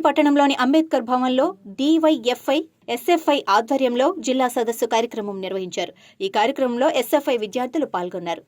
పట్టణంలోని అంబేద్కర్ భవన్లో DYFI SFI ఆధ్వర్యంలో జిల్లా సదస్సు కార్యక్రమం నిర్వహించారు. ఈ కార్యక్రమంలో ఎస్ఎఫ్ఐ విద్యార్థులు పాల్గొన్నారు.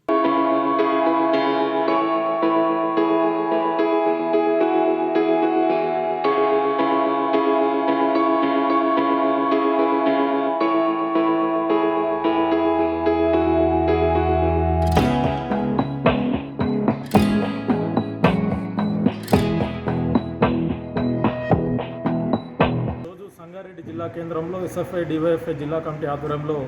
కేంద్రంలో ఎస్ఎఫ్ఐ డివైఎఫ్ఐ జిల్లా కమిటీ ఆధ్వర్యంలో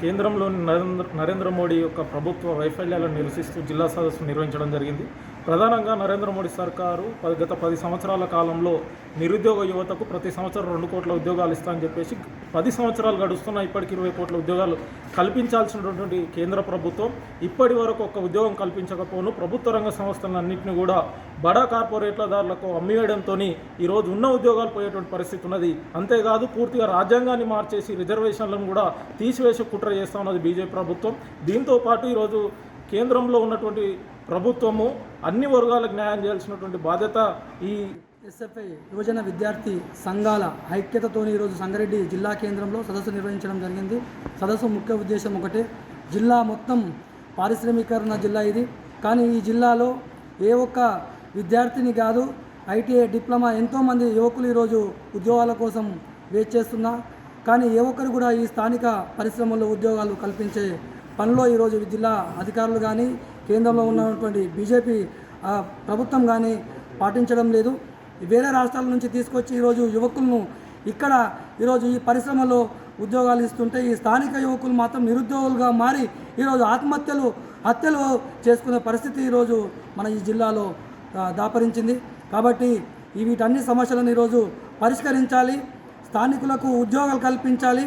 కేంద్రంలోని నరేంద్ర నరేంద్ర మోడీ యొక్క ప్రభుత్వ వైఫల్యాలను నిరసిస్తూ జిల్లా సదస్సు నిర్వహించడం జరిగింది. ప్రధానంగా నరేంద్ర మోడీ సర్కారు పది- గత పది సంవత్సరాల కాలంలో నిరుద్యోగ యువతకు ప్రతి సంవత్సరం రెండు కోట్ల ఉద్యోగాలు ఇస్తా అని చెప్పేసి పది సంవత్సరాలు గడుస్తున్న ఇప్పటికి ఇరవై కోట్ల ఉద్యోగాలు కల్పించాల్సినటువంటి కేంద్ర ప్రభుత్వం. ఇప్పటి వరకు ఒక్క ఉద్యోగం కల్పించకపోను. ప్రభుత్వ రంగ సంస్థలన్నింటినీ కూడా బడా కార్పొరేట్లదారులకు అమ్మివేయడంతో ఈరోజు ఉన్న ఉద్యోగాలు పోయేటువంటి పరిస్థితి ఉన్నది. అంతేకాదు పూర్తిగా రాజ్యాంగాన్ని మార్చేసి రిజర్వేషన్లను కూడా తీసివేసి కుట్ర చేస్తా ఉన్నది బీజేపీ ప్రభుత్వం. దీంతో పాటు ఈరోజు కేంద్రంలో ఉన్నటువంటి ప్రభుత్వము అన్ని వర్గాలకు న్యాయం చేయాల్సినటువంటి బాధ్యత ఈ ఎస్ఎఫ్ఐ యువజన విద్యార్థి సంఘాల ఐక్యతతో ఈరోజు సంగారెడ్డి జిల్లా కేంద్రంలో సదస్సు నిర్వహించడం జరిగింది. సదస్సు ముఖ్య ఉద్దేశం ఒకటే. జిల్లా మొత్తం పారిశ్రామికరణ జిల్లా ఇది. కానీ ఈ జిల్లాలో ఏ ఒక్క విద్యార్థిని కాదు ఐటీఐ డిప్లొమా ఎంతోమంది యువకులు ఈరోజు ఉద్యోగాల కోసం వెయిట్ చేస్తున్నా కానీ ఏ ఒక్కరు కూడా ఈ స్థానిక పరిశ్రమల్లో ఉద్యోగాలు కల్పించే పనిలో ఈరోజు జిల్లా అధికారులు కానీ కేంద్రంలో ఉన్నటువంటి బీజేపీ ప్రభుత్వం కానీ పాటించడం లేదు. వేరే రాష్ట్రాల నుంచి తీసుకొచ్చి ఈరోజు యువకులను ఇక్కడ ఈరోజు ఈ పరిశ్రమలో ఉద్యోగాలు ఇస్తుంటే ఈ స్థానిక యువకులు మాత్రం నిరుద్యోగులుగా మారి ఈరోజు ఆత్మహత్యలు హత్యలు చేసుకునే పరిస్థితి ఈరోజు మన ఈ జిల్లాలో దాపరించింది. కాబట్టి ఈ వీటన్ని సమస్యలను ఈరోజు పరిష్కరించాలి స్థానికులకు ఉద్యోగాలు కల్పించాలి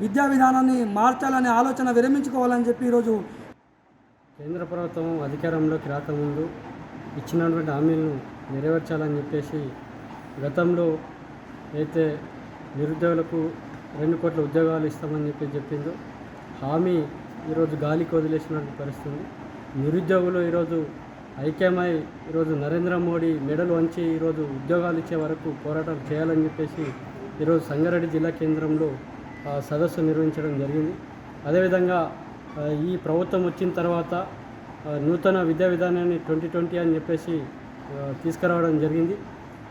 విద్యా విధానాన్ని మార్చాలనే ఆలోచన విరమించుకోవాలని చెప్పి ఈరోజు కేంద్ర ప్రభుత్వం అధికారంలోకి రాకముందు ఇచ్చినటువంటి హామీలను నెరవేర్చాలని చెప్పేసి గతంలో అయితే నిరుద్యోగులకు రెండు కోట్ల ఉద్యోగాలు ఇస్తామని చెప్పి చెప్పిందో హామీ ఈరోజు గాలికి వదిలేసినట్టు పరిస్థితుంది. నిరుద్యోగులు ఈరోజు ఐక్యమై ఈరోజు నరేంద్ర మోడీ మెడలు వంచి ఈరోజు ఉద్యోగాలు ఇచ్చే వరకు పోరాటం చేయాలని చెప్పేసి ఈరోజు సంగారెడ్డి జిల్లా కేంద్రంలో ఆ, సదస్సు నిర్వహించడం జరిగింది. అదేవిధంగా ఈ ప్రభుత్వం వచ్చిన తర్వాత నూతన విద్యా విధానాన్ని ట్వంటీ ట్వంటీ అని చెప్పేసి తీసుకురావడం జరిగింది.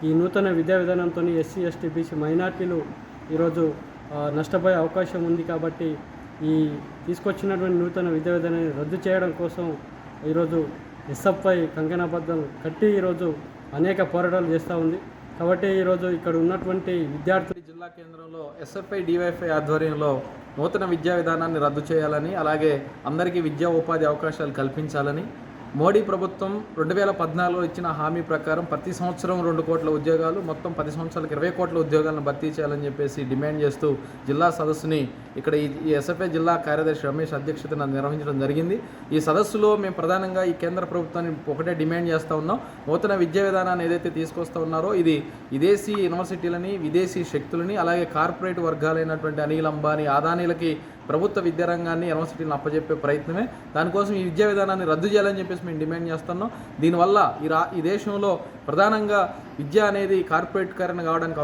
ఈ నూతన విద్యా విధానంతో ఎస్సీ ఎస్టీ బీసీ మైనార్టీలు ఈరోజు నష్టపోయే అవకాశం ఉంది కాబట్టి ఈ తీసుకొచ్చినటువంటి నూతన విద్యా విధానాన్ని రద్దు చేయడం కోసం ఈరోజు ఎస్ఎఫ్ఐ కంకణబద్ధం కట్టి ఈరోజు అనేక పోరాటాలు చేస్తూ ఉంది. కాబట్టి ఈరోజు ఇక్కడ ఉన్నటువంటి విద్యార్థులు జిల్లా కేంద్రంలో ఎస్ఎఫ్ఐ డివైఫ్ఐ ఆధ్వర్యంలో నూతన విద్యా విధానాన్ని రద్దు చేయాలని అలాగే అందరికీ విద్యా ఉపాధి అవకాశాలు కల్పించాలని మోడీ ప్రభుత్వం రెండు వేల పద్నాలుగులో ఇచ్చిన హామీ ప్రకారం ప్రతి సంవత్సరం రెండు కోట్ల ఉద్యోగాలు మొత్తం పది సంవత్సరాలకు ఇరవై కోట్ల ఉద్యోగాలను భర్తీ చేయాలని చెప్పేసి డిమాండ్ చేస్తూ జిల్లా సదస్సుని ఇక్కడ ఈ ఎస్ఎఫ్ఐ జిల్లా కార్యదర్శి రమేష్ అధ్యక్షతన నిర్వహించడం జరిగింది. ఈ సదస్సులో మేము ప్రధానంగా ఈ కేంద్ర ప్రభుత్వాన్ని ఒకటే డిమాండ్ చేస్తూ ఉన్నాం. నూతన విద్యా విధానాన్ని ఏదైతే తీసుకొస్తూ ఉన్నారో ఇది విదేశీ యూనివర్సిటీలని విదేశీ శక్తులని అలాగే కార్పొరేట్ వర్గాలైనటువంటి అనిల్ అంబానీ ఆదానీలకి ప్రభుత్వ విద్యారంగాన్ని యూనివర్సిటీని అప్పచెప్పే ప్రయత్నమే. దానికోసం ఈ విద్యా విధానాన్ని రద్దు చేయాలని చెప్పేసి మేము డిమాండ్ చేస్తున్నాం. దీనివల్ల ఈ రా ఈ దేశంలో ప్రధానంగా విద్య అనేది కార్పొరేట్కరణ కావడానికి